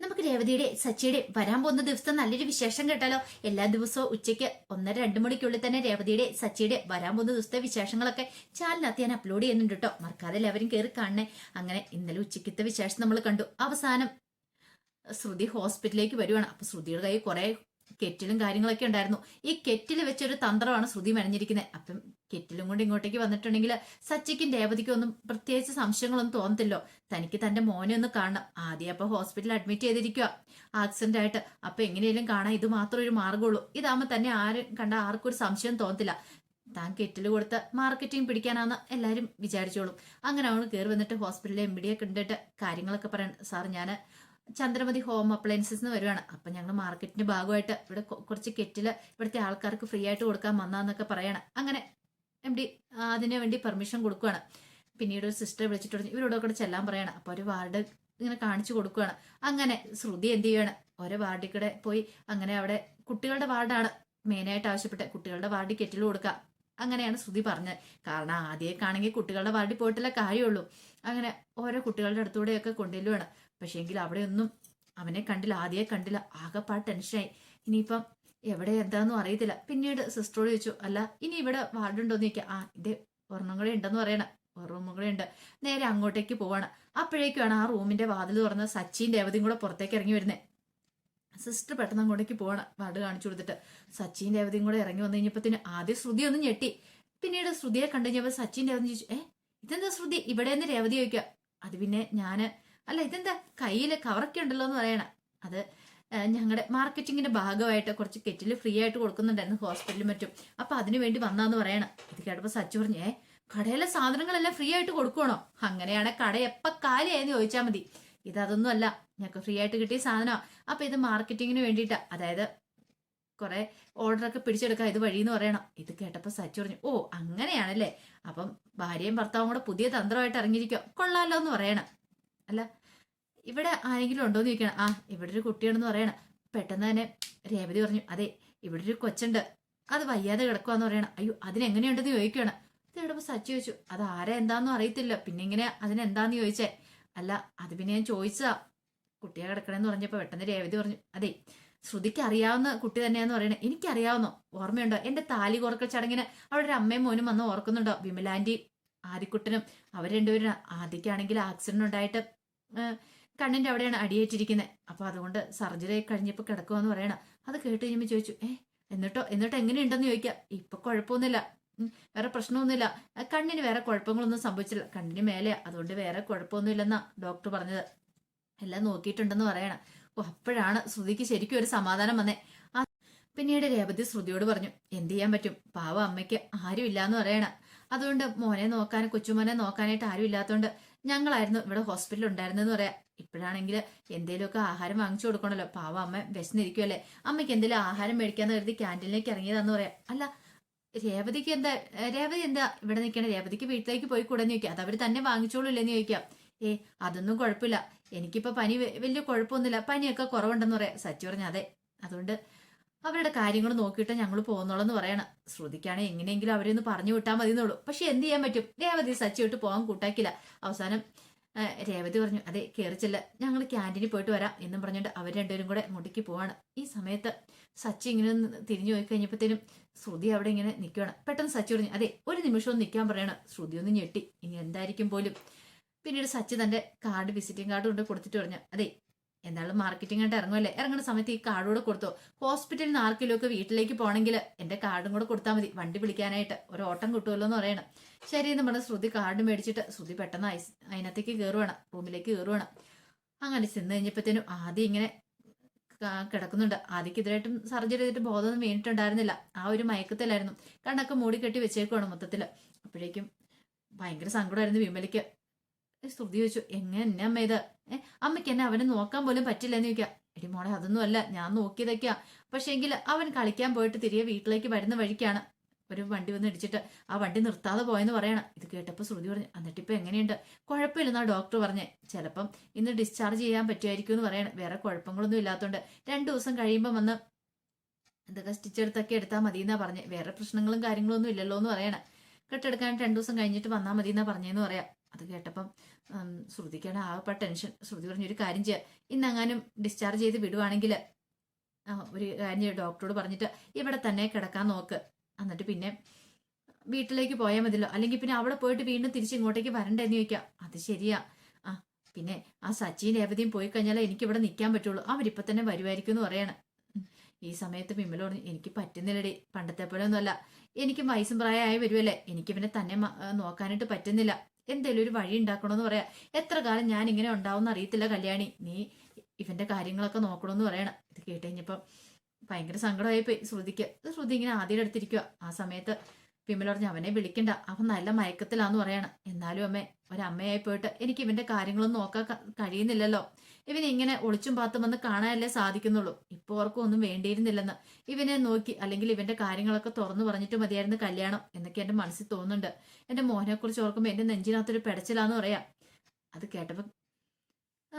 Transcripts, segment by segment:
നമുക്ക് രേവതിയുടെ സച്ചിയുടെ വരാൻ പോകുന്ന ദിവസം നല്ലൊരു വിശേഷം കേട്ടാലോ? എല്ലാ ദിവസവും ഉച്ചയ്ക്ക് ഒന്നര രണ്ട് മണിക്കുള്ളിൽ തന്നെ രേവതിയുടെ സച്ചിയുടെ വരാൻ പോകുന്ന ദിവസത്തെ വിശേഷങ്ങളൊക്കെ ചാനലിനകത്ത് ഞാൻ അപ്ലോഡ് ചെയ്യുന്നുണ്ട് കേട്ടോ. മറക്കാതെ എല്ലാവരും കയറി കാണണേ. അങ്ങനെ ഇന്നലെ ഉച്ചയ്ക്കത്തെ വിശേഷം നമ്മൾ കണ്ടു. അവസാനം ശ്രുതി ഹോസ്പിറ്റലിലേക്ക് വരുവാണ്. അപ്പൊ ശ്രുതിയുടെ കയ്യിൽ കുറെ കെറ്റിലും കാര്യങ്ങളൊക്കെ ഉണ്ടായിരുന്നു. ഈ കെറ്റിൽ വെച്ചൊരു തന്ത്രമാണ് ശ്രുതി മെനഞ്ഞിരിക്കുന്നത്. അപ്പം കെറ്റിലും കൊണ്ട് ഇങ്ങോട്ടേക്ക് വന്നിട്ടുണ്ടെങ്കിൽ സച്ചിക്കും രേവതിക്കും ഒന്നും പ്രത്യേകിച്ച് സംശയങ്ങളൊന്നും തോന്നത്തില്ലോ. തനിക്ക് തന്റെ മോനെ ഒന്ന് കാണണം. ആദ്യം അപ്പൊ ഹോസ്പിറ്റലിൽ അഡ്മിറ്റ് ചെയ്തിരിക്കുക. ആക്സിഡന്റ് ആയിട്ട്. അപ്പൊ എങ്ങനെയെങ്കിലും കാണാൻ ഇത് മാത്രം ഒരു മാർഗമുള്ളൂ ഇതാകുമ്പോൾ തന്നെ ആരും കണ്ട ആർക്കും ഒരു സംശയം തോന്നത്തില്ല. താൻ കെറ്റിൽ കൊടുത്ത് മാർക്കറ്റിംഗ് പിടിക്കാനാന്ന് എല്ലാവരും വിചാരിച്ചോളും. അങ്ങനെ അവൾ കയറി വന്നിട്ട് ഹോസ്പിറ്റലിലെ എം ഡിയെ കണ്ടിട്ട് കാര്യങ്ങളൊക്കെ പറയാൻ സാർ ഞാൻ ചന്ദ്രമതി ഹോം അപ്ലയൻസസ് എന്ന് വരുവാണ്. അപ്പം ഞങ്ങൾ മാർക്കറ്റിന്റെ ഭാഗമായിട്ട് ഇവിടെ കുറച്ച് കെറ്റിൽ ഇവിടുത്തെ ആൾക്കാർക്ക് ഫ്രീ ആയിട്ട് കൊടുക്കാൻ വന്നാന്നൊക്കെ പറയണം. അങ്ങനെ എം ഡി അതിനു വേണ്ടി പെർമിഷൻ കൊടുക്കുകയാണ് പിന്നീട് ഒരു സിസ്റ്റർ വിളിച്ചിട്ട് പറഞ്ഞു ഇവരോട് കൂടെ ചെല്ലാൻ പറയണം. അപ്പോൾ ഒരു വാർഡ് ഇങ്ങനെ കാണിച്ചു കൊടുക്കുകയാണ് അങ്ങനെ ശ്രുതി എന്ത് ചെയ്യാണ് ഓരോ വാർഡിൽ കൂടെ പോയി അങ്ങനെ അവിടെ കുട്ടികളുടെ വാർഡാണ് മെയിനായിട്ട് ആവശ്യപ്പെട്ടത്. കുട്ടികളുടെ വാർഡിൽ കെറ്റിൽ കൊടുക്കുക അങ്ങനെയാണ് ശ്രുതി പറഞ്ഞത്. കാരണം ആദ്യമൊക്കെ ആണെങ്കിൽ കുട്ടികളുടെ വാർഡിൽ പോയിട്ടല്ലേ കാര്യമുള്ളൂ. അങ്ങനെ ഓരോ കുട്ടികളുടെ അടുത്തൂടെയൊക്കെ കൊണ്ടുവരുവാണ്. പക്ഷേ എങ്കിൽ അവിടെ ഒന്നും അവനെ കണ്ടില്ല ആദ്യമേ കണ്ടില്ല. ആകെപ്പാട് ടെൻഷനായി. ഇനിയിപ്പം എവിടെ എന്താണെന്നും അറിയത്തില്ല. പിന്നീട് സിസ്റ്ററോട് ചോദിച്ചു അല്ല ഇനി ഇവിടെ വാർഡുണ്ടോന്ന് ചോദിക്കാം. ആ ഇതേ ഒരെണ്ണം ഉണ്ടെന്ന് പറയണം. ഒരു ഉണ്ട്. നേരെ അങ്ങോട്ടേക്ക് പോവാണ്. അപ്പോഴേക്കുമാണ് ആ റൂമിന്റെ വാതിൽ തുറന്ന് സച്ചിൻ രേവതിയും കൂടെ പുറത്തേക്ക് ഇറങ്ങി വരുന്നേ. സിസ്റ്റർ പെട്ടെന്ന് അങ്ങോട്ടേക്ക് പോവാണ് വാർഡ് കാണിച്ചു കൊടുത്തിട്ട്. സച്ചിൻ രേവതിയും കൂടെ ഇറങ്ങി വന്നു കഴിഞ്ഞപ്പത്തിന് ആദ്യം ശ്രുതി ഒന്ന് ഞെട്ടി. പിന്നീട് ശ്രുതിയെ കണ്ടു കഴിഞ്ഞപ്പോൾ സച്ചിൻ രേവതി ചോദിച്ചു ഏ ഇതെന്താ ശ്രുതി? ഇവിടെ നിന്ന് രേവതി ചോദിക്കുക. അത് പിന്നെ ഞാൻ അല്ല ഇതെന്താ? കയ്യിൽ കവറൊക്കെ ഉണ്ടല്ലോ എന്ന് പറയണം. അത് ഞങ്ങളുടെ മാർക്കറ്റിങ്ങിന്റെ ഭാഗമായിട്ട് കുറച്ച് കെറ്റിൽ ഫ്രീ ആയിട്ട് കൊടുക്കുന്നുണ്ടായിരുന്നു ഹോസ്പിറ്റലിൽ മറ്റും. അപ്പൊ അതിനു വേണ്ടി വന്നാന്ന് പറയണം. ഇത് കേട്ടപ്പോ സച്ചു പറഞ്ഞേ കടയിലെ സാധനങ്ങളെല്ലാം ഫ്രീ ആയിട്ട് കൊടുക്കണോ അങ്ങനെയാണ് കട എപ്പ കാലിയായെന്ന് ചോദിച്ചാൽ മതി. ഇത് അതൊന്നും അല്ല. ഞങ്ങൾക്ക് ഫ്രീ ആയിട്ട് കിട്ടിയ സാധനമാണ് അപ്പൊ ഇത് മാർക്കറ്റിങ്ങിന് വേണ്ടിയിട്ടാ. അതായത് കുറെ ഓർഡറൊക്കെ പിടിച്ചെടുക്കാം ഇത് വഴി എന്ന് പറയണം. ഇത് കേട്ടപ്പോ സച്ചു പറഞ്ഞു ഓ അങ്ങനെയാണല്ലേ. അപ്പം ഭാര്യയും ഭർത്താവും കൂടെ പുതിയ തന്ത്രമായിട്ട് ഇറങ്ങിയിരിക്കോ കൊള്ളാലോ എന്ന് പറയണം. അല്ല ഇവിടെ ആരെങ്കിലും ഉണ്ടോ എന്ന് ചോദിക്കണം. ആ ഇവിടെ ഒരു കുട്ടിയാണെന്ന് പറയണം. പെട്ടെന്ന് തന്നെ രേവതി പറഞ്ഞു അതെ ഇവിടെ ഒരു കൊച്ചുണ്ട്. അത് വയ്യാതെ കിടക്കുവാന്ന് പറയണം. അയ്യോ അതിനെങ്ങനെയുണ്ടെന്ന് ചോദിക്കണം ഇത് കിടപ്പോൾ സച്ചി ചോദിച്ചു അത് ആരാ എന്താന്നും അറിയത്തില്ല. പിന്നെ ഇങ്ങനെ അതിനെന്താന്ന് ചോദിച്ചേ? അല്ല അത് പിന്നെ ഞാൻ ചോദിച്ചതാ. കുട്ടിയെ കിടക്കണമെന്ന് പറഞ്ഞപ്പോൾ പെട്ടെന്ന് രേവതി പറഞ്ഞു അതെ ശ്രുതിക്ക് അറിയാവുന്ന കുട്ടി തന്നെയാന്ന് പറയണേ. എനിക്കറിയാവുന്നോ? ഓർമ്മയുണ്ടോ? എന്റെ താലി കോർക്കൽ ചടങ്ങിന് അവിടെ ഒരു അമ്മയും മോനും വന്ന് ഓർക്കുന്നുണ്ടോ? വിമലാന്റി ആദിക്കുട്ടനും അവർ രണ്ടുപേരും ആദിക്കാണെങ്കിൽ ആക്സിഡന്റ് ഉണ്ടായിട്ട് ഏഹ്, കണ്ണിന്റെ അവിടെയാണ് അടിയേറ്റിരിക്കുന്നത് അപ്പോൾ അതുകൊണ്ട് സർജറി കഴിഞ്ഞപ്പോൾ കിടക്കുമെന്ന് പറയണം. അത് കേട്ട് കഴിയുമ്പോൾ ചോദിച്ചു ഏ എന്നിട്ടോ എന്നിട്ട് എങ്ങനെയുണ്ടെന്ന് ചോദിക്കാം. ഇപ്പൊ കുഴപ്പമൊന്നുമില്ല വേറെ പ്രശ്നമൊന്നുമില്ല. കണ്ണിന് വേറെ കുഴപ്പങ്ങളൊന്നും സംഭവിച്ചില്ല കണ്ണിന് മേലെ അതുകൊണ്ട് വേറെ കുഴപ്പമൊന്നുമില്ലെന്നാ ഡോക്ടർ പറഞ്ഞത്. എല്ലാം നോക്കിയിട്ടുണ്ടെന്ന് പറയണം. ഓ അപ്പോഴാണ് ശ്രുതിക്ക് ശരിക്കും ഒരു സമാധാനം വന്നേ. പിന്നീട് രേവതി ശ്രുതിയോട് പറഞ്ഞു എന്ത് ചെയ്യാൻ പറ്റും? പാവ അമ്മയ്ക്ക് ആരും ഇല്ലാന്ന് പറയണം. അതുകൊണ്ട് മോനെ നോക്കാൻ കൊച്ചുമോനെ നോക്കാനായിട്ട് ആരും ഇല്ലാത്തതുകൊണ്ട് ഞങ്ങളായിരുന്നു ഇവിടെ ഹോസ്പിറ്റലിൽ ഉണ്ടായിരുന്നെന്ന് പറയാം. ഇപ്പോഴാണെങ്കിൽ എന്തെങ്കിലുമൊക്കെ ആഹാരം വാങ്ങിച്ചു കൊടുക്കണല്ലോ. പാവ അമ്മ വിശന്നിരിക്കുമല്ലേ അമ്മയ്ക്ക് എന്തെങ്കിലും ആഹാരം മേടിക്കാന്ന് കരുതി ക്യാന്റീനിലേക്ക് ഇറങ്ങിയതാന്ന് പറയാം. അല്ല രേവതിക്ക് എന്താ രേവതി എന്താ ഇവിടെ നിൽക്കണേ? രേവതിക്ക് വീട്ടിലേക്ക് പോയി കൂടെ ചോദിക്കാം. അത് അവർ തന്നെ വാങ്ങിച്ചോളൂ ഇല്ലെന്ന് ചോദിക്കാം. ഏ അതൊന്നും കുഴപ്പമില്ല. എനിക്കിപ്പോ പനി വലിയ കുഴപ്പമൊന്നുമില്ല. പനിയൊക്കെ കുറവുണ്ടെന്ന് പറയാം. സച്ചു പറഞ്ഞ അതെ. അതുകൊണ്ട് അവരുടെ കാര്യങ്ങൾ നോക്കിയിട്ട് ഞങ്ങൾ പോകുന്നുള്ളൂ എന്ന് പറയണം. ശ്രുതിക്കാണെങ്കിൽ എങ്ങനെയെങ്കിലും അവരെ ഒന്ന് പറഞ്ഞു വിട്ടാൽ മതി എന്നുള്ളൂ പക്ഷെ എന്ത് ചെയ്യാൻ പറ്റും? രേവതി സച്ചി വിട്ട് പോകാൻ കൂട്ടാക്കില്ല. അവസാനം രേവതി പറഞ്ഞു അതെ കയറിച്ചില്ല ഞങ്ങൾ ക്യാന്റീനിൽ പോയിട്ട് വരാം എന്നും പറഞ്ഞിട്ട് അവർ രണ്ടുപേരും കൂടെ മുടിക്ക് പോവാണ്. ഈ സമയത്ത് സച്ചി ഇങ്ങനെ തിരിഞ്ഞു പോയി കഴിഞ്ഞപ്പോഴത്തേനും ശ്രുതി അവിടെ ഇങ്ങനെ നിൽക്കുകയാണ് പെട്ടെന്ന് സച്ചി പറഞ്ഞു അതെ ഒരു നിമിഷം ഒന്ന് നിൽക്കാൻ പറയണം. ശ്രുതി ഒന്ന് ഞെട്ടി. ഇനി എന്തായിരിക്കും പോലും? പിന്നീട് സച്ചി തന്റെ കാർഡ് വിസിറ്റിംഗ് കാർഡ് കൊണ്ട് കൊടുത്തിട്ട് പറഞ്ഞു അതെ എന്തായാലും മാർക്കറ്റിംഗ് ആയിട്ട് ഇറങ്ങുമല്ലേ ഇറങ്ങുന്ന സമയത്ത് ഈ കാർഡ് കൂടെ കൊടുത്തോ? ഹോസ്പിറ്റലിൽ നിന്ന് ആർക്കെങ്കിലും ഒക്കെ വീട്ടിലേക്ക് പോകണമെങ്കിൽ എന്റെ കാർഡും കൂടെ കൊടുത്താൽ മതി. വണ്ടി വിളിക്കാനായിട്ട്. ഒരു ഓട്ടം കിട്ടുമല്ലോ എന്ന് പറയണം. ശരി എന്ന് പറഞ്ഞ് ശ്രുതി കാർഡ് മേടിച്ചിട്ട് ശ്രുതി പെട്ടെന്ന് അതിനകത്തേക്ക് കയറുവാണ്. റൂമിലേക്ക് കയറുവാണ്. അങ്ങനെ ചെന്ന് കഴിഞ്ഞപ്പോഴത്തേനും ആദ്യം ഇങ്ങനെ കിടക്കുന്നുണ്ട്. ആദ്യക്ക് ഇതിനായിട്ടും സർജറി ചെയ്തിട്ട് ബോധമൊന്നും വീണിട്ടുണ്ടായിരുന്നില്ല. ആ ഒരു മയക്കത്തിലായിരുന്നു. കണ്ണൊക്കെ മൂടി കെട്ടി വെച്ചേക്കുവാണ് മൊത്തത്തിൽ. അപ്പോഴേക്കും ഭയങ്കര സങ്കടമായിരുന്നു വിമലയ്ക്ക്. ശ്രുതി ചോദിച്ചു എങ്ങനെ അമ്മ ഇത് ഏ അമ്മയ്ക്ക് എന്നെ അവനെ നോക്കാൻ പോലും പറ്റില്ല എന്ന് ചോദിക്കാം. എടി മോളെ അതൊന്നും അല്ല. ഞാൻ നോക്കിയതൊക്കെയാ. പക്ഷെ എങ്കിൽ അവൻ കളിക്കാൻ പോയിട്ട് തിരികെ വീട്ടിലേക്ക് വരുന്ന വഴിക്കാണ് ഒരു വണ്ടി വന്ന് ഇടിച്ചിട്ട് ആ വണ്ടി നിർത്താതെ പോയെന്ന് പറയണം. ഇത് കേട്ടപ്പോൾ ശ്രുതി പറഞ്ഞു എന്നിട്ട് ഇപ്പൊ എങ്ങനെയുണ്ട്? കുഴപ്പമില്ലെന്നാ ഡോക്ടർ പറഞ്ഞേ. ചിലപ്പം ഇന്ന് ഡിസ്ചാർജ് ചെയ്യാൻ പറ്റുമായിരിക്കും എന്ന് പറയണം. വേറെ കുഴപ്പങ്ങളൊന്നും ഇല്ലാത്തതുകൊണ്ട് രണ്ടു ദിവസം കഴിയുമ്പോൾ വന്ന് എന്തൊക്കെ സ്റ്റിച്ച് എടുത്തൊക്കെ എടുത്താൽ മതി എന്നാ പറഞ്ഞേ. വേറെ പ്രശ്നങ്ങളും കാര്യങ്ങളൊന്നും ഇല്ലല്ലോ എന്ന് പറയണം. കെട്ടെടുക്കാൻ രണ്ടു ദിവസം കഴിഞ്ഞിട്ട് വന്നാൽ മതി എന്നാ പറഞ്ഞേന്ന് പറയാം. അത് കേട്ടപ്പം ശ്രുതിക്കാണ് ആകെപ്പെട്ട ടെൻഷൻ. ശ്രുതി പറഞ്ഞു ഒരു കാര്യം ചെയ്യുക ഇന്നങ്ങാനും ഡിസ്ചാർജ് ചെയ്ത് വിടുവാണെങ്കിൽ ഒരു കാര്യം ഡോക്ടറോട് പറഞ്ഞിട്ട് ഇവിടെ തന്നെ കിടക്കാൻ നോക്ക്. എന്നിട്ട് പിന്നെ വീട്ടിലേക്ക് പോയാൽ മതിയല്ലോ. അല്ലെങ്കിൽ പിന്നെ അവിടെ പോയിട്ട് വീണ്ടും തിരിച്ച് ഇങ്ങോട്ടേക്ക് വരണ്ടെന്ന് ചോദിക്കാം. അത് ശരിയാ. ആ പിന്നെ ആ സച്ചിൻ രേവതിയും പോയി കഴിഞ്ഞാൽ എനിക്ക് ഇവിടെ നിൽക്കാൻ പറ്റുള്ളൂ. അവരിപ്പോൾ തന്നെ വരുമായിരിക്കും എന്ന് പറയാണ്. ഈ സമയത്ത് വിമല പറഞ്ഞു എനിക്ക് പറ്റുന്നില്ലടി. പണ്ടത്തെ പോലെ ഒന്നുമല്ല. എനിക്ക് വയസ്സും പ്രായമായി വരുമല്ലേ എനിക്ക് പിന്നെ തന്നെ നോക്കാനായിട്ട് പറ്റുന്നില്ല. എന്തേലും ഒരു വഴി ഉണ്ടാക്കണമെന്ന് പറയാ. എത്ര കാലം ഞാൻ ഇങ്ങനെ ഉണ്ടാവും അറിയത്തില്ല കല്യാണി. നീ ഇവന്റെ കാര്യങ്ങളൊക്കെ നോക്കണമെന്ന് പറയണം. ഇത് കേട്ട് കഴിഞ്ഞപ്പം ഭയങ്കര സങ്കടമായി പോയി ശ്രുതിക്ക് ശ്രുതി ഇങ്ങനെ ആദ്യം എടുത്തിരിക്കുക ആ സമയത്ത് വിമല പറഞ്ഞു അവനെ വിളിക്കണ്ട. അവൻ നല്ല മയക്കത്തിലാന്ന് പറയണം. എന്നാലും അമ്മേ ഒരമ്മയായി പോയിട്ട് എനിക്ക് ഇവന്റെ കാര്യങ്ങളൊന്നും നോക്കാൻ കഴിയുന്നില്ലല്ലോ. ഇവനെ ഇങ്ങനെ ഒളിച്ചും പാത്തും വന്ന് കാണാനല്ലേ സാധിക്കുന്നുള്ളൂ. ഇപ്പോൾ ഓർക്കും ഒന്നും വേണ്ടിയിരുന്നില്ലെന്ന്. ഇവനെ നോക്കി അല്ലെങ്കിൽ ഇവന്റെ കാര്യങ്ങളൊക്കെ തുറന്നു പറഞ്ഞിട്ട് മതിയായിരുന്നു കല്യാണം എന്നൊക്കെ എന്റെ മനസ്സിൽ തോന്നുന്നുണ്ട്. എന്റെ മോഹനെക്കുറിച്ച് ഓർക്കുമ്പോൾ എന്റെ നെഞ്ചിനകത്തൊരു പെടച്ചിലാന്ന് പറയാം. അത് കേട്ടപ്പോൾ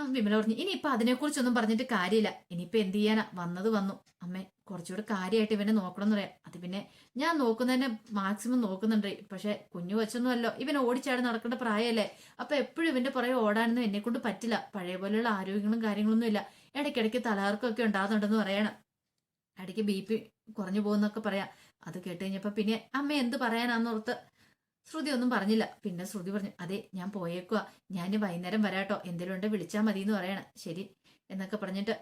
വിമല പറഞ്ഞു ഇനിയിപ്പൊ അതിനെക്കുറിച്ചൊന്നും പറഞ്ഞിട്ട് കാര്യമില്ല. ഇനിയിപ്പൊ എന്ത് ചെയ്യാനാ? വന്നത് വന്നു. അമ്മേ കുറച്ചുകൂടെ കാര്യമായിട്ട് ഇവനെ നോക്കണം എന്ന് പറയാം. അത് പിന്നെ ഞാൻ നോക്കുന്നതിനെ മാക്സിമം നോക്കുന്നുണ്ട്. പക്ഷെ കുഞ്ഞു വച്ചൊന്നുമല്ലോ ഇവൻ ഓടിച്ചാടി നടക്കേണ്ട പ്രായമല്ലേ? അപ്പൊ എപ്പോഴും ഇവന്റെ പുറകെ ഓടാനൊന്നും എന്നെ കൊണ്ട് പറ്റില്ല. പഴയ പോലെയുള്ള ആരോഗ്യങ്ങളും കാര്യങ്ങളൊന്നും ഇല്ല. ഇടയ്ക്കിടയ്ക്ക് തലകർക്കൊക്കെ ഉണ്ടാകുന്നുണ്ടെന്ന് പറയണം. ഇടയ്ക്ക് ബി പി കുറഞ്ഞു പോകുന്നൊക്കെ പറയാം. അത് കേട്ട് കഴിഞ്ഞപ്പോ പിന്നെ അമ്മ എന്ത് പറയാനാന്നോർത്ത് ശ്രുതി ഒന്നും പറഞ്ഞില്ല. പിന്നെ ശ്രുതി പറഞ്ഞു അതെ ഞാൻ പോയേക്കുക ഞാൻ വൈകുന്നേരം വരാട്ടോ. എന്തെങ്കിലും ഉണ്ടെങ്കിൽ വിളിച്ചാൽ മതി എന്ന് പറയണം. ശരി എന്നൊക്കെ പറഞ്ഞിട്ട്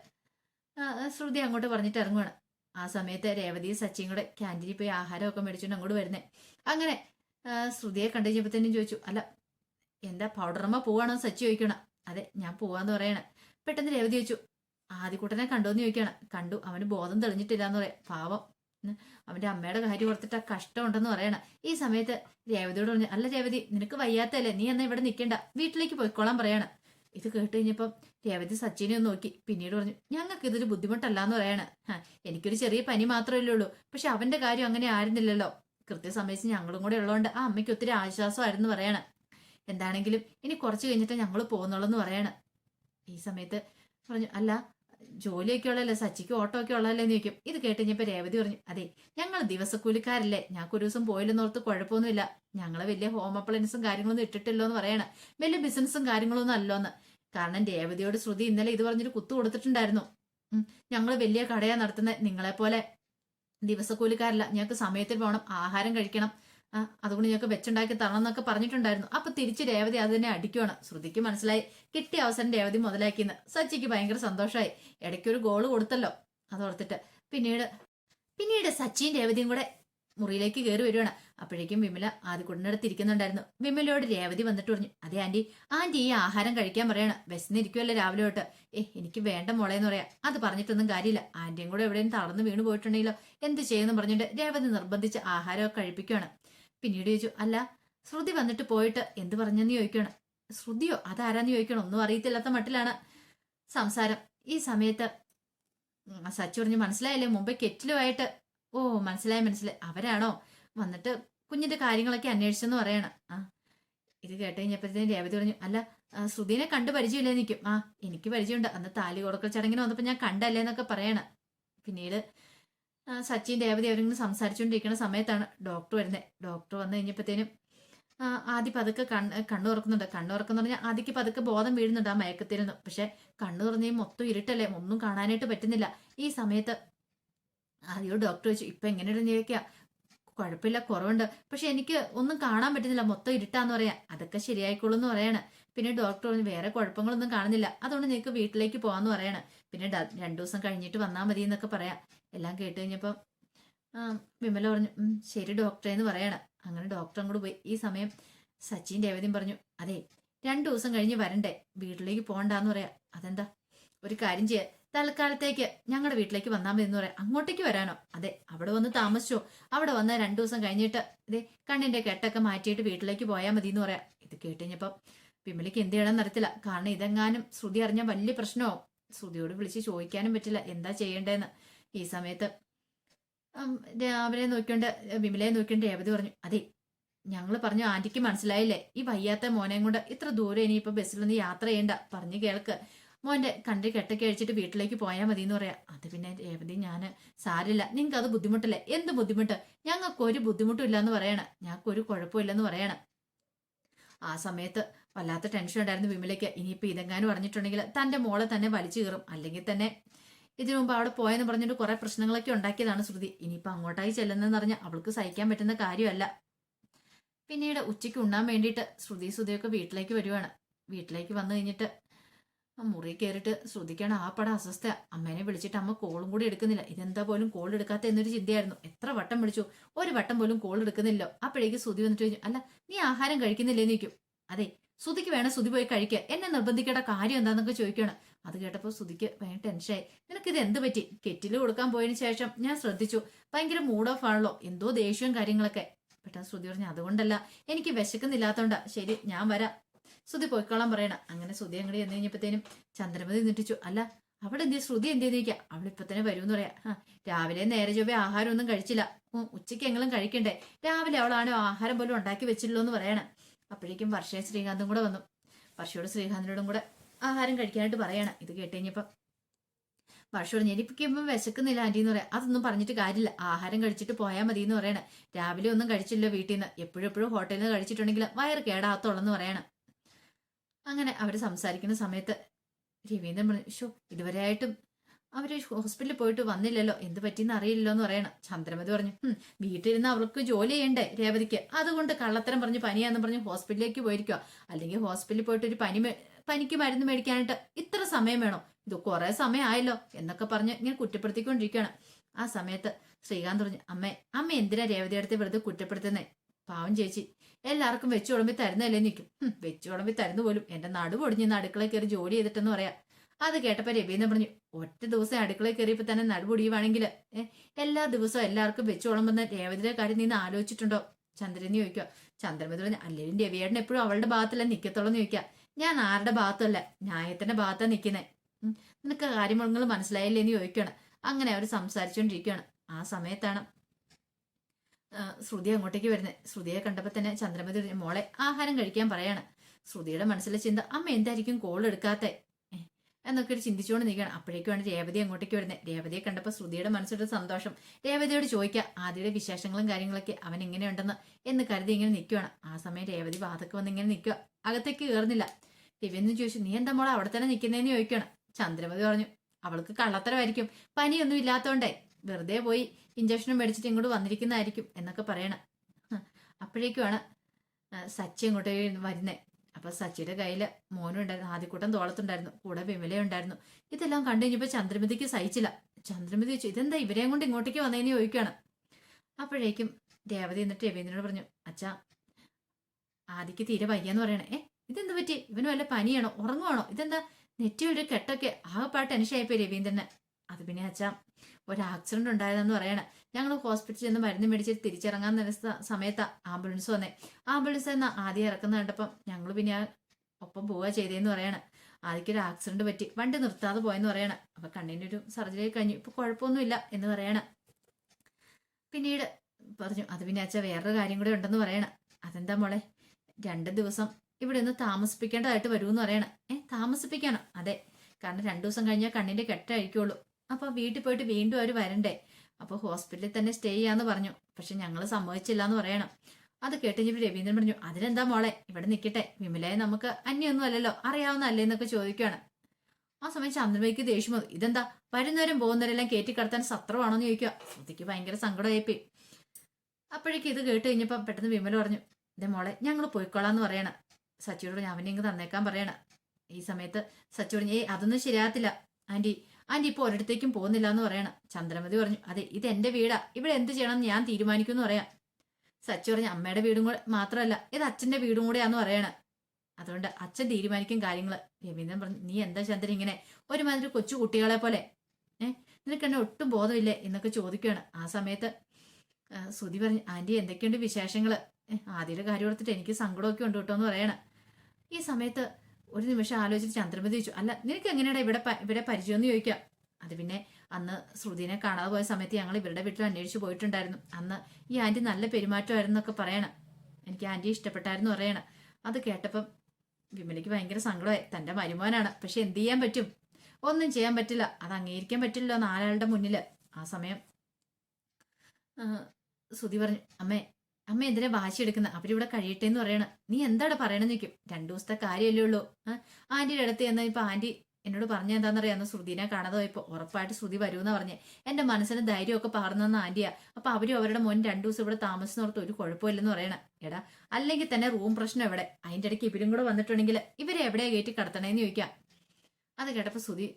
ശ്രുതി അങ്ങോട്ട് പറഞ്ഞിട്ട് ഇറങ്ങുവാണ്. ആ സമയത്ത് രേവതി സച്ചിയും കൂടെ ക്യാന്റീനിൽ പോയി ആഹാരമൊക്കെ മേടിച്ചുകൊണ്ട് അങ്ങോട്ട് വരുന്നേ. അങ്ങനെ ശ്രുതിയെ കണ്ടു കഴിഞ്ഞപ്പോഴത്തേനും ചോദിച്ചു അല്ല എന്താ പൗഡറമ്മ പോവാണോ? സച്ചി ചോദിക്കണം അതെ ഞാൻ പോവാന്ന് പറയണ. പെട്ടെന്ന് രേവതി ചോദിച്ചു ആദ്യക്കൂട്ടനെ കണ്ടോന്ന് ചോദിക്കണം കണ്ടു അവന് ബോധം തെളിഞ്ഞിട്ടില്ല എന്ന് പറയാം. പാവം അവന്റെ അമ്മയുടെ കാര്യം ഓർത്തിട്ട് കഷ്ടമുണ്ടെന്ന് പറയണ. ഈ സമയത്ത് രേവതിയോട് പറഞ്ഞു അല്ല രേവതി നിനക്ക് വയ്യാത്തല്ലേ നീ എന്നാ ഇവിടെ നിൽക്കണ്ട വീട്ടിലേക്ക് പോയിക്കോളാൻ പറയണ. ഇത് കേട്ട് കഴിഞ്ഞപ്പം രേവതി സച്ചിനെ ഒന്ന് നോക്കി. പിന്നീട് പറഞ്ഞു ഞങ്ങൾക്ക് ഇതൊരു ബുദ്ധിമുട്ടല്ല എന്ന് പറയണ എനിക്കൊരു ചെറിയ പനി മാത്രമല്ലേ ഉള്ളൂ പക്ഷെ അവന്റെ കാര്യം അങ്ങനെ ആയിരുന്നില്ലല്ലോ. കൃത്യസമയത്ത് ഞങ്ങളും കൂടെ ഉള്ളതുകൊണ്ട് ആ അമ്മയ്ക്ക് ഒത്തിരി ആശ്വാസമായിരുന്നു പറയാണ്. എന്താണെങ്കിലും ഇനി കുറച്ച് കഴിഞ്ഞിട്ട് ഞങ്ങൾ പോകുന്നുള്ളൂ എന്ന് പറയണ. ഈ സമയത്ത് പറഞ്ഞു അല്ല ജോലിയൊക്കെ ഉള്ളല്ലേ സച്ചിക്ക് ഓട്ടോ ഒക്കെ ഉള്ളതല്ലേ എന്ന് ചോദിക്കും. ഇത് കേട്ട് കഴിഞ്ഞപ്പോ രേവതി പറഞ്ഞു അതെ ഞങ്ങൾ ദിവസക്കൂലിക്കാരല്ലേ. ഞങ്ങൾക്ക് ഒരു ദിവസം പോയില്ലെന്നോർത്ത് കുഴപ്പമൊന്നുമില്ല. ഞങ്ങളെ വലിയ ഹോം അപ്ലയൻസും കാര്യങ്ങളൊന്നും ഇട്ടിട്ടില്ലോ എന്ന് പറയണ. വലിയ ബിസിനസ്സും കാര്യങ്ങളൊന്നും അല്ലോന്ന്. കാരണം രേവതിയോട് ശ്രുതി ഇന്നലെ ഇത് പറഞ്ഞൊരു കുത്തു കൊടുത്തിട്ടുണ്ടായിരുന്നു. ഞങ്ങൾ വലിയ കടയാ നടത്തുന്നത് നിങ്ങളെപ്പോലെ ദിവസക്കൂലിക്കാരല്ല. ഞങ്ങൾക്ക് സമയത്തിൽ പോകണം ആഹാരം കഴിക്കണം. അതുകൊണ്ട് ഞങ്ങൾക്ക് വെച്ചുണ്ടാക്കി തരണം എന്നൊക്കെ പറഞ്ഞിട്ടുണ്ടായിരുന്നു. അപ്പൊ തിരിച്ച് രേവതി അത് തന്നെ അടിക്കുവാണ്. ശ്രുതിക്ക് മനസ്സിലായി. കിട്ടിയ അവസരം രേവതി മുതലാക്കിയെന്ന് സച്ചിക്ക് ഭയങ്കര സന്തോഷമായി ഇടയ്ക്കൊരു ഗോൾ കൊടുത്തല്ലോ. അതോർത്തിട്ട് പിന്നീട് പിന്നീട് സച്ചിൻ രേവതിയും കൂടെ മുറിയിലേക്ക് കയറി വരുവാണ്. അപ്പോഴേക്കും വിമല ആദ്യക്കുടനടുത്ത് ഇരിക്കുന്നുണ്ടായിരുന്നു. വിമലയോട് രേവതി വന്നിട്ട് പറഞ്ഞു അതെ ആന്റി. ആന്റി ഈ ആഹാരം കഴിക്കാൻ പറയണം. വിശന്നിരിക്കുമല്ലോ രാവിലെ തൊട്ട് ഏ എനിക്ക് വേണ്ട മോളെ എന്ന് പറയാം. അത് പറഞ്ഞിട്ടൊന്നും കാര്യമില്ല. ആന്റിയും കൂടെ എവിടെയും തളർന്ന് വീണ് പോയിട്ടുണ്ടെങ്കിലോ? എന്ത് ചെയ്യുമെന്ന് പറഞ്ഞിട്ട് രേവതി നിർബന്ധിച്ച് ആഹാരമൊക്കെ കഴിപ്പിക്കുകയാണ് പിന്നീട് ചോദിച്ചു അല്ല ശ്രുതി വന്നിട്ട് പോയിട്ട് എന്ത് പറഞ്ഞെന്ന് ചോദിക്കണം? ശ്രുതിയോ അതാരാന്ന് ചോദിക്കണം? ഒന്നും അറിയത്തില്ലാത്ത മട്ടിലാണ് സംസാരം. ഈ സമയത്ത് സച്ചു പറഞ്ഞു മനസ്സിലായില്ലേ മുമ്പേ കെറ്റിലുമായിട്ട് ഓ മനസ്സിലായി മനസ്സിലായി. അവരാണോ വന്നിട്ട് കുഞ്ഞിന്റെ കാര്യങ്ങളൊക്കെ അന്വേഷിച്ചെന്ന് പറയണം? ആ ഇത് കേട്ട് കഴിഞ്ഞപ്പോഴത്തേനും രേവതി പറഞ്ഞു അല്ല ശ്രുതിനെ കണ്ട് പരിചയമില്ലേ നിൽക്കും ആ എനിക്ക് പരിചയമുണ്ട്. അന്ന് താലി കൊടുക്കൽ ചടങ്ങിന് വന്നപ്പോൾ ഞാൻ കണ്ടല്ലേ എന്നൊക്കെ പറയണം. പിന്നീട് സച്ചിൻ രേവതി അവരിങ്ങനെ സംസാരിച്ചുകൊണ്ടിരിക്കുന്ന സമയത്താണ് ഡോക്ടർ വരുന്നത് ഡോക്ടർ വന്നു കഴിഞ്ഞപ്പോഴത്തേനും ആദ്യ പതുക്കെ കണ്ണ് കണ്ണു തുറക്കുന്നുണ്ട്. കണ്ണു തുറക്കുന്ന പറഞ്ഞാൽ ആദ്യക്ക് പതുക്കെ ബോധം വീഴുന്നുണ്ട് ആ മയക്കത്തിൽ നിന്ന്. പക്ഷെ കണ്ണു തുറന്നേ മൊത്തം ഇരുട്ടല്ലേ? ഒന്നും കാണാനായിട്ട് പറ്റുന്നില്ല. ഈ സമയത്ത് ആദ്യം ഡോക്ടർ ചോദിച്ചു ഇപ്പൊ എങ്ങനെയുണ്ടെന്ന് ചോദിക്കുക കുഴപ്പമില്ല കുറവുണ്ട്. പക്ഷെ എനിക്ക് ഒന്നും കാണാൻ പറ്റുന്നില്ല. മൊത്തം ഇരുട്ടാന്ന് പറയാം. അതൊക്കെ ശരിയായിക്കോളൂ എന്ന് പറയാണ്. പിന്നെ ഡോക്ടർ പറഞ്ഞു വേറെ കുഴപ്പങ്ങളൊന്നും കാണുന്നില്ല. അതുകൊണ്ട് നിങ്ങൾക്ക് വീട്ടിലേക്ക് പോകാന്ന് പറയാണ്. പിന്നെ രണ്ടു ദിവസം കഴിഞ്ഞിട്ട് വന്നാൽ മതി എന്നൊക്കെ പറയാം. എല്ലാം കേട്ട് കഴിഞ്ഞപ്പം വിമല പറഞ്ഞു ശരി ഡോക്ടറെ എന്ന് പറയണം. അങ്ങനെ ഡോക്ടർ കൂടെ പോയി. ഈ സമയം സച്ചിൻ രേവതിയും പറഞ്ഞു അതെ രണ്ടു ദിവസം കഴിഞ്ഞ് വരണ്ടേ വീട്ടിലേക്ക് പോകണ്ടെന്ന് പറയാം. അതെന്താ? ഒരു കാര്യം ചെയ്യ തൽക്കാലത്തേക്ക് ഞങ്ങളുടെ വീട്ടിലേക്ക് വന്നാൽ മതി എന്ന് പറയാം. അങ്ങോട്ടേക്ക് വരാനോ? അതെ അവിടെ വന്ന് താമസിച്ചോ. അവിടെ വന്ന് രണ്ടു ദിവസം കഴിഞ്ഞിട്ട് ഇതേ കണ്ണിന്റെ കെട്ടൊക്കെ മാറ്റിയിട്ട് വീട്ടിലേക്ക് പോയാൽ മതി എന്ന് പറയാം. ഇത് കേട്ട് കഴിഞ്ഞപ്പം വിമലയ്ക്ക് എന്ത് ചെയ്യണമെന്ന് അറിയത്തില്ല. കാരണം ഇതെങ്ങാനും ശ്രുതി അറിഞ്ഞാൽ വലിയ പ്രശ്നമാവും. ശ്രുതിയോട് വിളിച്ച് ചോദിക്കാനും പറ്റില്ല. എന്താ ചെയ്യേണ്ടതെന്ന് ഈ സമയത്ത് രാവിലെ നോക്കിക്കൊണ്ട് വിമലയെ നോക്കിക്കൊണ്ട് രേവതി പറഞ്ഞു അതെ ഞങ്ങൾ പറഞ്ഞു ആന്റിക്ക് മനസ്സിലായില്ലേ? ഈ വയ്യാത്ത മോനെയും കൊണ്ട് ഇത്ര ദൂരം ഇനിയിപ്പോ ബസ്സിലൊന്ന് യാത്ര ചെയ്യണ്ട. പറഞ്ഞു കേൾക്ക്. മോന്റെ കണ്ടി കെട്ടൊക്കെ അഴിച്ചിട്ട് വീട്ടിലേക്ക് പോയാൽ മതി എന്ന് പറയാം. അത് പിന്നെ രേവതി ഞാൻ സാരില്ല. നിങ്ങൾക്ക് അത് ബുദ്ധിമുട്ടല്ലേ? എന്ത് ബുദ്ധിമുട്ട്? ഞങ്ങൾക്ക് ഒരു ബുദ്ധിമുട്ടും ഇല്ലാന്ന് പറയണം. ഞങ്ങൾക്ക് ഒരു കുഴപ്പമില്ലെന്ന് പറയണം. ആ സമയത്ത് വല്ലാത്ത ടെൻഷൻ ഉണ്ടായിരുന്നു വിമലയ്ക്ക്. ഇനിയിപ്പോൾ ഇതെങ്ങാനും പറഞ്ഞിട്ടുണ്ടെങ്കിൽ തന്റെ മോളെ തന്നെ വലിച്ചു കയറും അല്ലെങ്കിൽ തന്നെ ഇതിനു മുമ്പ് അവിടെ പോയെന്ന് പറഞ്ഞിട്ട് കുറെ പ്രശ്നങ്ങളൊക്കെ ഉണ്ടാക്കിയതാണ് ശ്രുതി. ഇനിയിപ്പോൾ അങ്ങോട്ടായി ചെല്ലുന്നതെന്ന് പറഞ്ഞാൽ അവൾക്ക് സഹിക്കാൻ പറ്റുന്ന കാര്യമല്ല. പിന്നീട് ഉച്ചയ്ക്ക് ഉണ്ണാൻ വേണ്ടിയിട്ട് ശ്രുതി ശ്രുതിയൊക്കെ വീട്ടിലേക്ക് വരുവാണ്. വീട്ടിലേക്ക് വന്നു കഴിഞ്ഞിട്ട് മുറി കയറിയിട്ട് ശ്രുതിക്കാണ് ആ പടം അസ്വസ്ഥ. അമ്മേനെ വിളിച്ചിട്ട് അമ്മ കോളും കൂടി എടുക്കുന്നില്ല. ഇതെന്താ പോലും കോൾ എടുക്കാത്ത എന്നൊരു ചിന്തയായിരുന്നു. എത്ര വട്ടം വിളിച്ചു. ഒരു വട്ടം പോലും കോൾ എടുക്കുന്നില്ലോ അപ്പോഴേക്ക് ശ്രുതി വന്നിട്ട് കഴിഞ്ഞു അല്ല നീ ആഹാരം കഴിക്കുന്നില്ലേ നീക്കും അതെ ശ്രുതിക്ക് വേണം ശ്രുതി പോയി കഴിക്കുക എന്നെ നിർബന്ധിക്കേണ്ട കാര്യം എന്താന്നൊക്കെ ചോദിക്കണം അത് കേട്ടപ്പോൾ ശ്രുതിക്ക് ഭയങ്കര ടെൻഷനായി നിനക്ക് ഇത് എന്ത് പറ്റി? കെറ്റിൽ കൊടുക്കാൻ പോയതിനു ശേഷം ഞാൻ ശ്രദ്ധിച്ചു. ഭയങ്കര മൂഡ് ഓഫ് ആണല്ലോ. എന്തോ ദേഷ്യവും കാര്യങ്ങളൊക്കെ. പെട്ടെന്ന് ശ്രുതി പറഞ്ഞു അതുകൊണ്ടല്ല. എനിക്ക് വിശക്കുന്നില്ലാത്തോണ്ടാ. ശരി ഞാൻ വരാം. ശ്രുതി പോയിക്കോളാൻ പറയണം. അങ്ങനെ ശ്രുതി അങ്ങോട്ട് ചെന്ന് കഴിഞ്ഞപ്പോഴത്തേനും ചന്ദ്രമതി നിന്നിട്ടിച്ചു അല്ല അവിടെ എന്തിയ? ശ്രുതി എന്ത് ചെയ്തിരിക്കുക അവൾ ഇപ്പൊ തന്നെ വരുമെന്ന് പറയാ. രാവിലെ നേരെ ചൊവ്വേ ആഹാരം ഒന്നും കഴിച്ചില്ല ഉച്ചയ്ക്ക് എങ്കിലും കഴിക്കണ്ടേ? രാവിലെ അവളാണോ ആഹാരം പോലും ഉണ്ടാക്കി വെച്ചില്ലോ എന്ന് പറയണം. അപ്പോഴേക്കും വർഷയും ശ്രീകാന്തും കൂടെ വന്നു. വർഷയോട് ശ്രീകാന്തിനോടും കൂടെ ആഹാരം കഴിക്കാനായിട്ട് പറയണം. ഇത് കേട്ടുകഴിഞ്ഞപ്പം വർഷയോട് ഞെരിപ്പിക്കുമ്പോൾ വിശക്കുന്നില്ല ആന്റി എന്ന് പറയാം. അതൊന്നും പറഞ്ഞിട്ട് കാര്യമില്ല. ആഹാരം കഴിച്ചിട്ട് പോയാൽ മതി എന്ന് പറയണം. രാവിലെ ഒന്നും കഴിച്ചില്ല വീട്ടിൽ നിന്ന് എപ്പോഴും എപ്പോഴും ഹോട്ടലിൽ നിന്ന് കഴിച്ചിട്ടുണ്ടെങ്കിൽ വയറ് കേടാകത്തുള്ളെന്ന് പറയണം. അങ്ങനെ അവർ സംസാരിക്കുന്ന സമയത്ത് രവീന്ദ്രൻ പറഞ്ഞു ഷോ ഇതുവരെയായിട്ടും അവർ ഹോസ്പിറ്റലിൽ പോയിട്ട് വന്നില്ലല്ലോ എന്ത് പറ്റിയെന്ന് അറിയില്ലല്ലോ എന്ന് പറയണം. ചന്ദ്രമതി പറഞ്ഞു "ഹും, വീട്ടിലിരുന്ന് അവൾക്ക് ജോലി ചെയ്യണ്ടേ രേവതിക്ക്? അതുകൊണ്ട് കള്ളത്തരം പറഞ്ഞ് പനിയാന്ന് പറഞ്ഞ് ഹോസ്പിറ്റലിലേക്ക് പോയിരിക്കുക അല്ലെങ്കിൽ ഹോസ്പിറ്റലിൽ പോയിട്ട് ഒരു പനി പനിക്ക് മരുന്ന് മേടിക്കാനായിട്ട് ഇത്ര സമയം വേണം. ഇത് കുറെ സമയമായല്ലോ എന്നൊക്കെ പറഞ്ഞ് ഇങ്ങനെ കുറ്റപ്പെടുത്തിക്കൊണ്ടിരിക്കുകയാണ്. ആ സമയത്ത് ശ്രീകാന്ത് പറഞ്ഞു അമ്മേ അമ്മ എന്തിനാ രേവതി അടുത്ത് വെറുതെ കുറ്റപ്പെടുത്തുന്നേ? പാവം ചേച്ചി എല്ലാവർക്കും വെച്ചു വിളമ്പി തരുന്നല്ലേ നിൽക്കും. വെച്ചു വിളമ്പി തരുന്നു പോലും എന്റെ നടു പൊടിഞ്ഞ് ഇന്ന് അടുക്കളയിൽ കയറി ജോലി ചെയ്തിട്ടെന്ന് പറയാം. അത് കേട്ടപ്പോ രവീന്ദ്രൻ പറഞ്ഞു ഒറ്റ ദിവസം അടുക്കളയിൽ കയറിയപ്പോ തന്നെ നടുപൊടിയുവാണെങ്കിൽ എല്ലാ ദിവസവും എല്ലാവർക്കും വെച്ചു വിളമ്പുന്ന രേവതിയുടെ കാര്യം നീ ആലോചിച്ചിട്ടുണ്ടോ? ചന്ദ്രനെ ചോദിക്കുക ചന്ദ്രമതി പറഞ്ഞു അല്ലെങ്കിൽ രവിയേട്ടൻ എപ്പോഴും അവളുടെ ഭാഗത്തല്ല നിൽക്കത്തുള്ളൂ എന്ന് ഞാൻ ആരുടെ ഭാഗത്തല്ല ന്യായത്തിന്റെ ഭാഗത്താണ് നിൽക്കുന്നത് നിനക്ക് കാര്യങ്ങൾ മനസ്സിലായില്ലേ? എന്ന് ചോദിക്കുകയാണ് അങ്ങനെ അവർ സംസാരിച്ചുകൊണ്ടിരിക്കുകയാണ് ആ സമയത്താണ് ശ്രുതി അങ്ങോട്ടേക്ക് വരുന്നത് ശ്രുതിയെ കണ്ടപ്പോൾ തന്നെ ചന്ദ്രമതി മോളെ ആഹാരം കഴിക്കാൻ പറയാണ്. ശ്രുതിയുടെ മനസ്സിലെ ചിന്ത അമ്മ എന്തായിരിക്കും കോൾ എടുക്കാത്തെ? എന്നൊക്കെ ഒരു ചിന്തിച്ചുകൊണ്ട് നിൽക്കുകയാണ്. അപ്പോഴേക്കുമാണ് രേവതി അങ്ങോട്ടേക്ക് വരുന്നത്. രേവതിയെ കണ്ടപ്പോൾ ശ്രുതിയുടെ മനസ്സിലൊരു സന്തോഷം. രേവതിയോട് ചോദിക്കുക ആദ്യയുടെ വിശേഷങ്ങളും കാര്യങ്ങളൊക്കെ അവൻ എങ്ങനെയുണ്ടെന്ന്? എന്ന് കരുതി ഇങ്ങനെ നിൽക്കുകയാണ്. ആ സമയം രേവതി വാതൊക്കെ വന്ന് ഇങ്ങനെ നിൽക്കുക. അകത്തേക്ക് കയറുന്നില്ല. രവിന്ന് ചോദിച്ചു നീ എന്താ മോളെ അവിടെ തന്നെ നിൽക്കുന്നതെന്ന് ചോദിക്കുകയാണ്. ചന്ദ്രമതി പറഞ്ഞു അവൾക്ക് കള്ളത്തരമായിരിക്കും. പനിയൊന്നും ഇല്ലാത്തതുകൊണ്ട് വെറുതെ പോയി ഇഞ്ചക്ഷനും മേടിച്ചിട്ട് ഇങ്ങോട്ട് വന്നിരിക്കുന്നതായിരിക്കും എന്നൊക്കെ പറയണം. അപ്പോഴേക്കുമാണ് സച്ചി ഇങ്ങോട്ട് വരുന്നേ. അപ്പൊ സച്ചിയുടെ കയ്യിൽ മോനും ഉണ്ടായിരുന്നു ആദ്യക്കൂട്ടം തോളത്തുണ്ടായിരുന്നു കൂടെ വിമലയുണ്ടായിരുന്നു ഇതെല്ലാം കണ്ടു കഴിഞ്ഞപ്പോ ചന്ദ്രമതിക്ക് സഹിച്ചില്ല. ചന്ദ്രമതി ചോദിച്ചു ഇതെന്താ ഇവരെയും കൊണ്ട് ഇങ്ങോട്ടേക്ക് വന്നതിന് ചോദിക്കുകയാണ്. അപ്പോഴേക്കും രേവതി എന്നിട്ട് രവീന്ദ്രനോട് പറഞ്ഞു അച്ഛാ ആദിക്ക് തീരെ വയ്യാന്ന് പറയണേ. ഏ ഇതെന്ത് പറ്റി? ഇവന് വല്ല പനിയാണോ? ഉറങ്ങുവാണോ? ഇതെന്താ നെറ്റി ഒരു കെട്ടൊക്കെ ആകെപ്പാട്ട് ടെൻഷനായിപ്പോയി രവീന്ദ്രന്. അത് പിന്നെ അച്ഛാ ഒരു ആക്സിഡന്റ് ഉണ്ടായതെന്ന് പറയണേ. ഞങ്ങൾ ഹോസ്പിറ്റലിൽ നിന്ന് മരുന്ന് മേടിച്ച് തിരിച്ചിറങ്ങാൻ നിന്ന സമയത്ത് ആംബുലൻസ് വന്നേ. ആംബുലൻസ് എന്ന ആദ്യം ഇറക്കുന്ന കണ്ടപ്പം ഞങ്ങൾ പിന്നെ ഒപ്പം പോവുക ചെയ്തേന്ന് പറയണ. ആദ്യക്കൊരു ആക്സിഡന്റ് പറ്റി വണ്ടി നിർത്താതെ പോയെന്ന് പറയണ. അപ്പൊ കണ്ണിന്റെ ഒരു സർജറി കഴിഞ്ഞു. ഇപ്പൊ കുഴപ്പമൊന്നുമില്ല എന്ന് പറയണ. പിന്നീട് പറഞ്ഞു അത് പിന്നെ അച്ഛാ വേറൊരു കാര്യം കൂടെ ഉണ്ടെന്ന് പറയണ. അതെന്താ മോളെ? രണ്ട് ദിവസം ഇവിടെ ഒന്ന് താമസിപ്പിക്കേണ്ടതായിട്ട് വരുമെന്ന് പറയണ. ഏ താമസിപ്പിക്കണം. അതെ കാരണം രണ്ടു ദിവസം കഴിഞ്ഞാൽ കണ്ണിന്റെ കെട്ടഴിക്കുള്ളൂ അപ്പൊ വീട്ടിൽ പോയിട്ട് വീണ്ടും അവർ വരണ്ടേ? അപ്പൊ ഹോസ്പിറ്റലിൽ തന്നെ സ്റ്റേ ചെയ്യാന്ന് പറഞ്ഞു. പക്ഷെ ഞങ്ങൾ സമ്മതിച്ചില്ല എന്ന് പറയണം. അത് കേട്ടുകഴിഞ്ഞപ്പോൾ രവീന്ദ്രൻ പറഞ്ഞു അതിലെന്താ മോളെ? ഇവിടെ നിൽക്കട്ടെ വിമലയെ നമുക്ക് അന്യൊന്നും അല്ലല്ലോ. അറിയാവുന്ന അല്ലേ എന്നൊക്കെ ചോദിക്കുകയാണ് ആ സമയം ചന്ദ്രബൈക്ക് ദേഷ്യം വന്നു. ഇതെന്താ? വരുന്നവരും പോകുന്നവരെല്ലാം കയറ്റി കടത്താൻ സത്രമാണോ എന്ന് ചോദിക്കുക ശ്രുതിക്ക് ഭയങ്കര സങ്കടമായിപ്പോയി. അപ്പോഴേക്ക് ഇത് കേട്ട് കഴിഞ്ഞപ്പോൾ പെട്ടെന്ന് വിമല പറഞ്ഞു ഇതേ മോളെ ഞങ്ങൾ പോയിക്കോളാന്ന് പറയണ. സച്ചിയോട് ഞാൻ അവനെ ഇങ്ങ് തന്നേക്കാൻ പറയണ. ഈ സമയത്ത് സച്ചി പറഞ്ഞു ഏയ് അതൊന്നും ശരിയാകത്തില്ല. ആന്റി ആന്റി ഇപ്പോൾ ഒരിടത്തേക്കും പോകുന്നില്ല എന്ന് പറയണം. ചന്ദ്രമതി പറഞ്ഞു അതെ ഇത് എന്റെ വീടാ. ഇവിടെ എന്ത് ചെയ്യണം എന്ന് ഞാൻ തീരുമാനിക്കും എന്ന് പറയാം. സച്ചു പറഞ്ഞു അമ്മയുടെ വീടും കൂടെ മാത്രമല്ല ഇത് അച്ഛന്റെ വീടും കൂടെയാന്ന് പറയണം. അതുകൊണ്ട് അച്ഛൻ തീരുമാനിക്കും കാര്യങ്ങൾ രവീന്ദ്രൻ പറഞ്ഞു നീ എന്താ ചന്ദ്രൻ ഇങ്ങനെ ഒരുമാതിരി കൊച്ചു കുട്ടികളെ പോലെ? ഏഹ് നിനക്ക് എന്നെ ഒട്ടും ബോധമില്ലേ? എന്നൊക്കെ ചോദിക്കുകയാണ്. ആ സമയത്ത് സുതി പറഞ്ഞു ആന്റി എന്തൊക്കെയുണ്ട് വിശേഷങ്ങൾ ആദ്യയുടെ കാര്യം ഓർത്തിട്ട് എനിക്ക് സങ്കടമൊക്കെ ഉണ്ട് കേട്ടോ എന്ന് പറയണം. ഈ സമയത്ത് ഒരു നിമിഷം ആലോചിച്ച് ചന്ദ്രമതി ചോദിച്ചു അല്ല നിനക്ക് എങ്ങനെയാണ് ഇവിടെ ഇവിടെ പരിചയം എന്ന് ചോദിക്കാം അത് പിന്നെ അന്ന് ശ്രുതിനെ കാണാതെ പോയ സമയത്ത് ഞങ്ങൾ ഇവരുടെ വീട്ടിൽ അന്വേഷിച്ച് പോയിട്ടുണ്ടായിരുന്നു. അന്ന് ഈ ആന്റി നല്ല പെരുമാറ്റമായിരുന്നു എന്നൊക്കെ പറയണം. എനിക്ക് ആന്റി ഇഷ്ടപ്പെട്ടായിരുന്നു പറയണം. അത് കേട്ടപ്പം വിമലയ്ക്ക് ഭയങ്കര സങ്കടമായി. തന്റെ മരുമോനാണ്. പക്ഷെ എന്ത് ചെയ്യാൻ പറ്റും? ഒന്നും ചെയ്യാൻ പറ്റില്ല. അത് അംഗീകരിക്കാൻ പറ്റില്ലല്ലോ നാലാളുടെ മുന്നിൽ ആ സമയം ശ്രുതി പറഞ്ഞു അമ്മേ അമ്മ എന്തിനാ വാശി എടുക്കുന്നത് അവരിവിടെ കഴിയട്ടെ എന്ന് പറയണം. നീ എന്താണ് പറയണെന്ന് നിൽക്കും രണ്ടു ദിവസത്തെ കാര്യമല്ലേ ഉള്ളൂ. ആന്റിയുടെ അടുത്ത് ചെന്ന ഇപ്പൊ ആന്റി എന്നോട് പറഞ്ഞ എന്താണെന്നറിയാം ശ്രുതിനെ കാണാതെ പോയപ്പോ ഉറപ്പായിട്ട് ശ്രുതി വരുമെന്ന് പറഞ്ഞേ. എന്റെ മനസ്സിന് ധൈര്യമൊക്കെ പകർന്നെന്ന ആന്റിയാ. അപ്പൊ അവരും അവരുടെ മോൻ രണ്ടു ദിവസം ഇവിടെ താമസിച്ചോർത്ത് ഒരു കുഴപ്പമില്ലെന്ന് പറയണം. എടാ അല്ലെങ്കിൽ തന്നെ റൂം പ്രശ്നം എവിടെ? അതിന്റെ ഇടയ്ക്ക് ഇവരും കൂടെ വന്നിട്ടുണ്ടെങ്കിൽ ഇവരെ എവിടെയാ കയറ്റി കടത്തണേന്ന് ചോദിക്കാം. അത് കേട്ടപ്പോ ശ്രുതി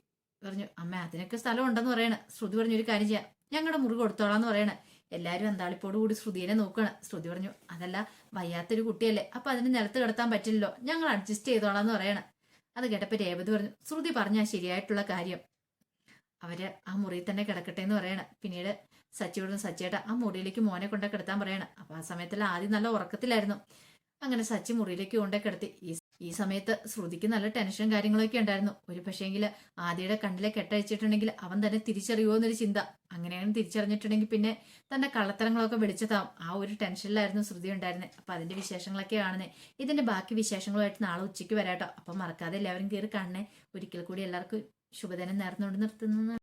പറഞ്ഞു അമ്മ അതിനൊക്കെ സ്ഥലം ഉണ്ടെന്ന് പറയണ. ശ്രുതി പറഞ്ഞു ഒരു കാര്യം ചെയ്യാം. ഞങ്ങളുടെ മുറി കൊടുത്തോളാന്ന് പറയണ. എല്ലാവരും അന്താളിപ്പോട് കൂടി ശ്രുതിനെ നോക്കണം. ശ്രുതി പറഞ്ഞു അതല്ല വയ്യാത്തൊരു കുട്ടിയല്ലേ അപ്പൊ അതിന് നിലത്ത് കിടത്താൻ പറ്റില്ലല്ലോ ഞങ്ങൾ അഡ്ജസ്റ്റ് ചെയ്തോളാന്ന് പറയണം. അത് കേട്ടപ്പോ രേവതി പറഞ്ഞു ശ്രുതി പറഞ്ഞാ ശരിയായിട്ടുള്ള കാര്യം. അവർ ആ മുറിയിൽ തന്നെ കിടക്കട്ടെ എന്ന് പറയണ. പിന്നീട് സച്ചിയോടും സച്ചിയേട്ട ആ മുറിയിലേക്ക് മോനെ കൊണ്ടേ കിടത്താൻ പറയണം. അപ്പൊ ആ സമയത്തിൽ ആദ്യം നല്ല ഉറക്കത്തിലായിരുന്നു. അങ്ങനെ സച്ചി മുറിയിലേക്ക് കൊണ്ടേ കിടത്തി. ഈ ഈ സമയത്ത് ശ്രുതിക്ക് നല്ല ടെൻഷൻ കാര്യങ്ങളൊക്കെ ഉണ്ടായിരുന്നു. ഒരു പക്ഷേങ്കിൽ ആദ്യയുടെ കണ്ണിലെ കെട്ടഴിച്ചിട്ടുണ്ടെങ്കിൽ അവൻ തന്നെ തിരിച്ചറിയുമോ എന്നൊരു ചിന്ത. അങ്ങനെയാണ് തിരിച്ചറിഞ്ഞിട്ടുണ്ടെങ്കിൽ പിന്നെ തന്റെ കള്ളത്തരങ്ങളൊക്കെ വിളിച്ചതാവും ആ ഒരു ടെൻഷനിലായിരുന്നു ശ്രുതി ഉണ്ടായിരുന്നത് അപ്പൊ അതിന്റെ വിശേഷങ്ങളൊക്കെ കാണുന്നത് ഇതിന്റെ ബാക്കി വിശേഷങ്ങളുമായിട്ട് നാളെ ഉച്ചയ്ക്ക് വരാട്ടോ. അപ്പൊ മറക്കാതെ എല്ലാവരും കയറി കാണണേ ഒരിക്കൽ കൂടി എല്ലാവർക്കും ശുഭദിനം നേർന്നുകൊണ്ട് നിർത്തുന്നു.